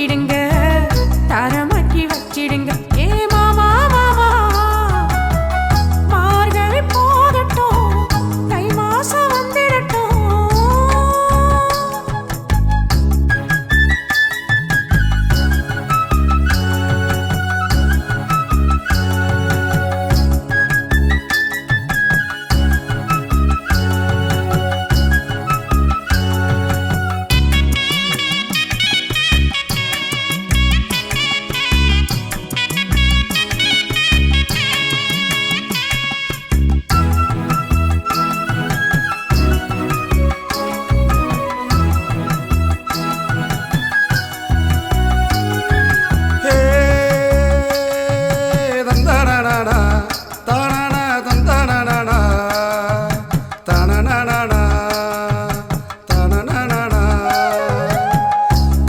இறக்கிடுங்க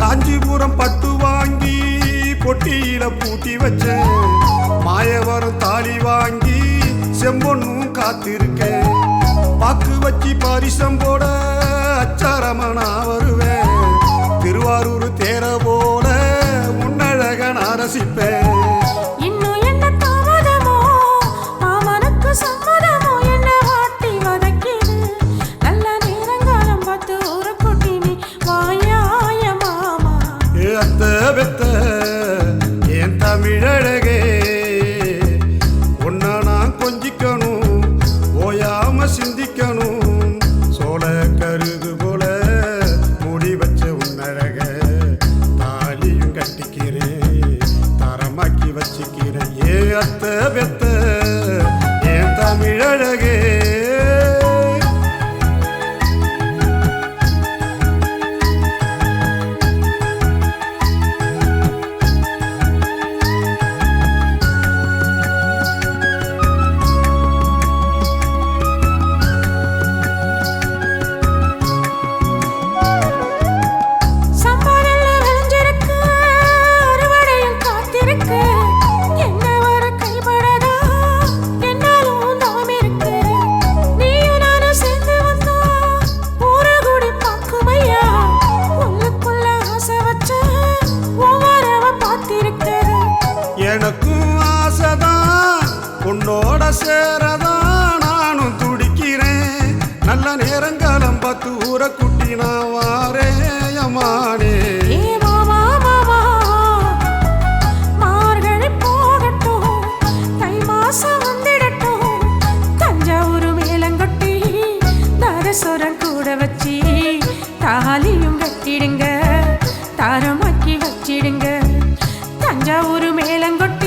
காஞ்சிபுரம் பட்டு வாங்கி பொட்டியில பூட்டி வச்சேன். மாயவரம் தாலி வாங்கி செம்பொன்னும் காத்திருக்கேன். பாக்கு வச்சு பரிசம்போ சேரதான் நானும் துடிக்கிறேன். நல்ல நேரங்காலம் பார்த்து ஊரை குட்டி நான் வாரே அம்மானே. சொரம் கூட வச்சு தாலியும் கட்டிடுங்க தாரமாக்கி வச்சிடுங்க. தஞ்சாவூர் மேலங்கொட்டி